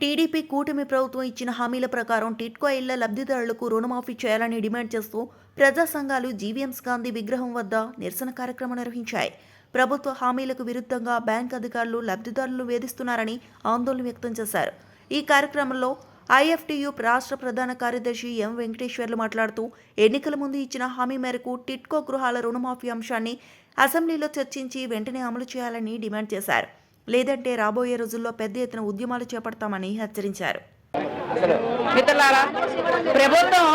TDP కూటమి ప్రభుత్వం ఇచ్చిన హామీల ప్రకారం టిట్కో ఇళ్ళ లబ్ధిదారులకు రుణమాఫీ చేయాలని డిమాండ్ చేస్తూ ప్రజా సంఘాలు జీవీఎంస్ గాంధీ విగ్రహం వద్ద నిరసన కార్యక్రమం నిర్వహించాయి. ప్రభుత్వ హామీలకు విరుద్ధంగా బ్యాంక్ అధికారులు లబ్ధిదారులు వేధిస్తున్నారని ఆందోళన వ్యక్తం చేశారు. ఈ కార్యక్రమంలో ఐఎఫ్టీయు రాష్ట్ర ప్రధాన కార్యదర్శి ఎం వెంకటేశ్వర్లు మాట్లాడుతూ ఎన్నికల ముందు ఇచ్చిన హామీ మేరకు టిట్కో గృహాల రుణమాఫీ అంశాన్ని అసెంబ్లీలో చర్చించి వెంటనే అమలు చేయాలని డిమాండ్ చేశారు. లేదంటే రాబోయే రోజుల్లో పెద్ద ఎత్తున ఉద్యమాలు చేపడతామని హెచ్చరించారు. మిత్రులారా ప్రభుత్వం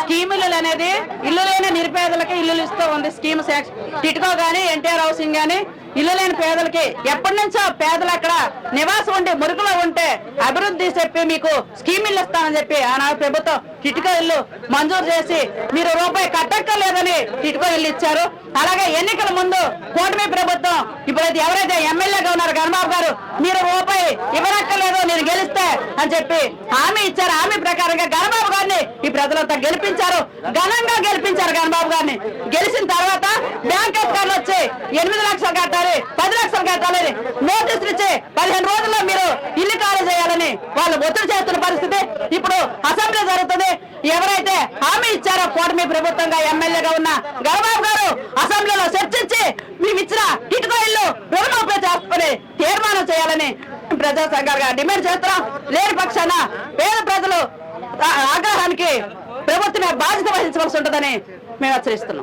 స్కీములు అనేది ఇల్లు లేని నిరుపేదలకి ఇల్లులు ఇస్తూ ఉంది స్కీమ్ సెక్స్ టిట్కో గానీ ఎన్టీఆర్ హౌసింగ్ గానీ ఇల్లు లేని పేదలకి ఎప్పటి నుంచో పేదలు అక్కడ నివాసం ఉండి మురుగులో ఉంటే అభివృద్ధి చెప్పి మీకు స్కీమ్ ఇల్లు ఇస్తామని చెప్పి ఆనాడు ప్రభుత్వం టిట్కో ఇల్లు మంజూరు చేసి మీరు రూపాయి కట్టక్కర్లేదని టిట్కో ఇల్లు ఇచ్చారు. అలాగే ఎన్నికల ముందు కూటమి ప్రభుత్వం ఇప్పుడైతే ఎవరైతే ఎమ్మెల్యేగా ఉన్నారు గణబాబు గారు మీరు రూపాయి ఇవ్వనక్కర్లేదు నేను గెలిస్తే అని చెప్పి హామీ ఇచ్చారు. హామీ ప్రకారంగా గణబాబు గారిని ఈ ప్రజలంతా గెలిపించారు. ఘనంగా గెలిపించారు గణబాబు గారిని. గెలిచిన తర్వాత బ్యాంక్ అధికారులు వచ్చి ఎనిమిది లక్షలు కట్టాలి పది లక్షలు కట్టాలని నోటీసులు ఇచ్చి పదిహేను రోజుల్లో మీరు ఇల్లు ఖాళీ చేయాలని వాళ్ళు ఒత్తిడి చేస్తున్న పరిస్థితి. ఇప్పుడు అసెంబ్లీ జరుగుతుంది. ఎవరైతే హామీ ఇచ్చారో కూటమి ప్రభుత్వంగా ఎమ్మెల్యేగా ఉన్న గణబాబు గారు అసెంబ్లీలో చర్చించి మేము ఇచ్చిన ఇటుకో ఇల్లు రుణమాఫీ చేసుకుని తీర్మానం చేయాలని ప్రజా సంఘాలుగా డిమాండ్ చేస్తున్నాం. లేని పక్షాన పేద ప్రజలు ఆగ్రహానికి ప్రభుత్వమే బాధ్యత వహించవలసి ఉంటుందని మేము హెచ్చరిస్తున్నాం.